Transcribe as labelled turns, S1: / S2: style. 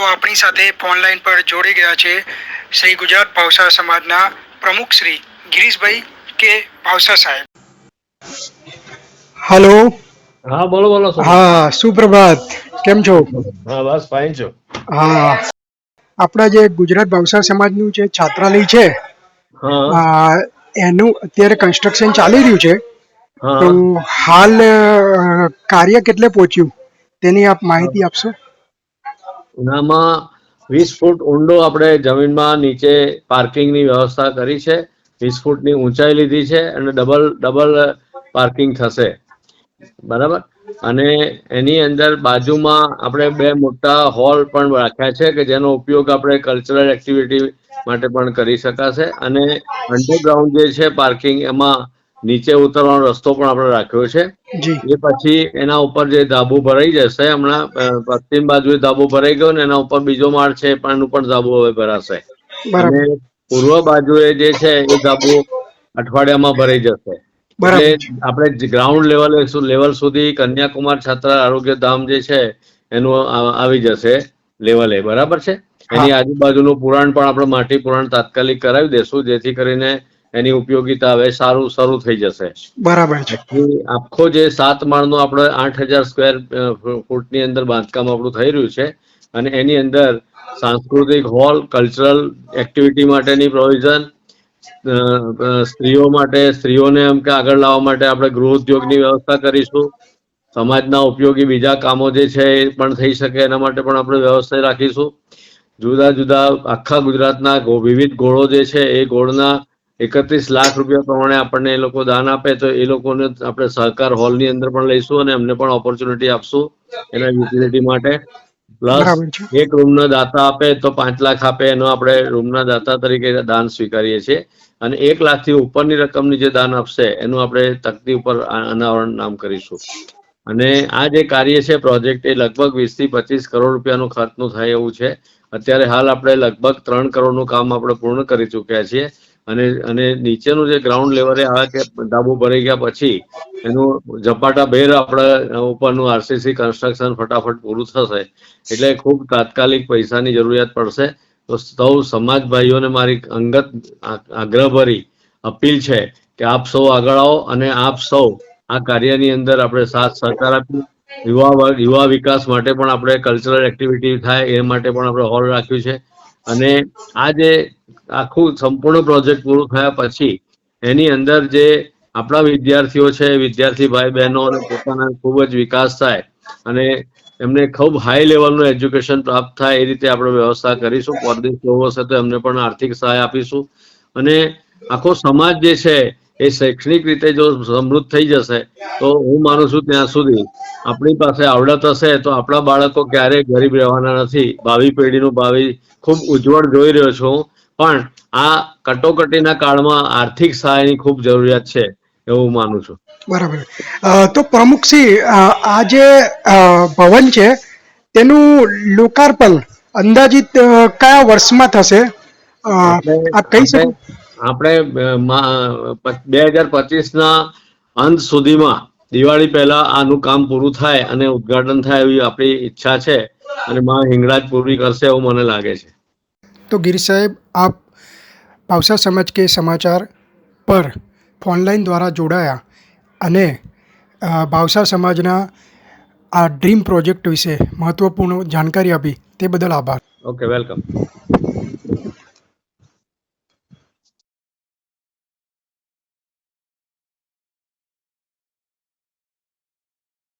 S1: તો આપણી સાથે ફોનલાઈન પર જોડી ગયા છે શ્રી ગુજરાત ભાવસા સમાજના પ્રમુખ શ્રી ગિરીશભાઈ કે ભાવસા સાહેબ. હેલો
S2: હા બોલો બોલો
S1: હા સુપ્રભાત. કેમ છો?
S2: હા બસ ફાઇન છો.
S1: હા. આપણા જે ગુજરાત ભાવસા સમાજનું જે છાત્રાલય છે
S2: હા.
S1: આ, એનું અત્યારે કન્સ્ટ્રક્શન ચાલી રહ્યું છે. તો હાલ કાર્ય કેટલે પહોંચ્યું? તેની આપ માહિતી આપશો?
S2: એનામાં વીસ ફૂટ ઊંડો આપણે જમીનમાં નીચે પાર્કિંગની વ્યવસ્થા કરી છે. વીસ ફૂટની ઊંચાઈ લીધી છે અને ડબલ ડબલ પાર્કિંગ થશે. બરાબર? અને એની અંદર બાજુમાં આપણે બે મોટા હોલ પણ રાખ્યા છે કે જેનો ઉપયોગ આપણે કલ્ચરલ એક્ટિવિટી માટે પણ કરી શકાશે. અને અંડરગ્રાઉન્ડ જે છે પાર્કિંગ એમાં નીચે ઉતરવાનો રસ્તો પણ આપણે રાખ્યો છે. એ પછી એના ઉપર જે ધાબુ ભરાઈ જશે હમણાં પશ્ચિમ બાજુ ધાબુ ભરાઈ ગયો ને એના ઉપર બીજો માળ છે પણ એનું પણ ધાબુ હવે ભરાશે. અને પૂર્વ બાજુએ જે છે એ ધાબુ અઠવાડિયામાં ભરાઈ જશે. એટલે આપણે ગ્રાઉન્ડ લેવલ લેવલ સુધી કન્યાકુમાર છાત્ર આરોગ્ય ધામ જે છે એનું આવી જશે લેવલે બરાબર છે? એની આજુબાજુનું પુરાણ પણ આપણે માટી પુરાણ તાત્કાલિક કરાવી દેશું જેથી કરીને એની ઉપયોગિતા હવે સારું શરૂ થઈ જશે.
S1: બરાબર છે.
S2: આખો જે સાત માળનો આપણે આઠ હજાર સ્ક્વેર ફૂટની અંદર બાંધકામ આપણું થઈ રહ્યું છે અને એની અંદર સાંસ્કૃતિક હોલ કલ્ચરલ એક્ટિવિટી માટેની પ્રોવિઝન સ્ત્રીઓ માટે સ્ત્રીઓને એમ કે આગળ લાવવા માટે આપણે ગૃહ ઉદ્યોગની વ્યવસ્થા કરીશું. સમાજના ઉપયોગી બીજા કામો જે છે એ પણ થઈ શકે એના માટે પણ આપણે વ્યવસ્થા રાખીશું. જુદા જુદા આખા ગુજરાતના વિવિધ ગોળો જે છે એ ગોળના એકત્રીસ લાખ રૂપિયા પ્રમાણે આપણને એ લોકો દાન આપે તો એ લોકોને આપણે સહકાર હોલની અંદર પણ લઈશું અને એમને પણ ઓપોર્ચ્યુનિટી આપશું એના યુટિલિટી માટે. પ્લસ એક રૂમના દાતા આપે તો પાંચ લાખ આપે એનો આપણે રૂમના દાતા તરીકે દાન સ્વીકારીએ છીએ. અને એક લાખથી ઉપરની રકમની જે દાન આપશે એનું આપણે તકતી ઉપર અનાવરણ નામ કરીશું. અને આ જે કાર્ય છે પ્રોજેક્ટ એ લગભગ વીસથી પચીસ કરોડ રૂપિયાનું ખર્ચનું થાય એવું છે. અત્યારે હાલ આપણે લગભગ ત્રણ કરોડનું કામ આપણે પૂર્ણ કરી ચૂક્યા છીએ. અને અને નીચેનું જે ગ્રાઉન્ડ લેવલે આ કે ધાબુ ભરાઈ ગયા પછી એનું ઝપાટા ભેર આપણે ઉપરનું આરસીસી કન્સ્ટ્રક્શન ફટાફટ પૂરું થશે. એટલે ખૂબ તાત્કાલિક પૈસાની જરૂરિયાત પડશે. તો સૌ સમાજ ભાઈઓને મારી અંગત આગ્રહભરી અપીલ છે કે આપ સૌ આગળ આવો અને આપ સૌ આ કાર્યની અંદર આપણે સાથ સહકાર આપીએ યુવા વર્ગ, યુવા વિકાસ માટે પણ આપણે કલ્ચરલ એક્ટિવિટી થાય એ માટે પણ આપણે હોલ રાખ્યું છે. અને આ જે આખું સંપૂર્ણ પ્રોજેક્ટ પૂરું થયા પછી એની અંદર જે આપણા વિદ્યાર્થીઓ છે, વિદ્યાર્થી ભાઈ બહેનો પોતાના ખૂબ જ વિકાસ થાય અને એમને ખૂબ હાઈ લેવલનું એજ્યુકેશન પ્રાપ્ત થાય એ રીતે આપણે વ્યવસ્થા કરીશું. પરદેશ જવું હશે તો એમને પણ આર્થિક સહાય આપીશું. અને આખો સમાજ જે છે એ શૈક્ષણિક રીતે જો સમૃદ્ધ થઈ જશે તો હું માનું છું ત્યાં સુધી. આપણી પાસે આવડત હશે તો આપણા બાળકો ક્યારેય ગરીબ રહેવાના નથી. ભાવિ પેઢીનું ભાવિ ખૂબ ઉજ્જવળ જોઈ રહ્યો છું. પણ આ કટોકટીના કાળમાં આર્થિક સહાયની ખૂબ જરૂરિયાત છે એવું માનું છું.
S1: બરાબર. તો પ્રમુખશ્રી અ, આ જે ભવન છે તેનું લોકાર્પણ અંદાજિત કયા વર્ષમાં થશે? આપ કહી શકો?
S2: આપણે બે હજાર પચીસ ના અંત સુધીમાં દિવાળી પહેલા આનું કામ પૂરું થાય અને ઉદ્ઘાટન થાય એવી આપણી ઈચ્છા છે અને માં હિંગળાજ પૂરી કરશે એવું મને લાગે છે.
S1: તો ગીર સાહેબ આપ પાવસા સમાજ કે સમાચાર પર ઓનલાઈન દ્વારા જોડાયા અને ભાવસા સમાજના આ ડ્રીમ પ્રોજેક્ટ વિશે મહત્વપૂર્ણ જાણકારી આપી તે બદલ આભાર.
S2: Okay welcome.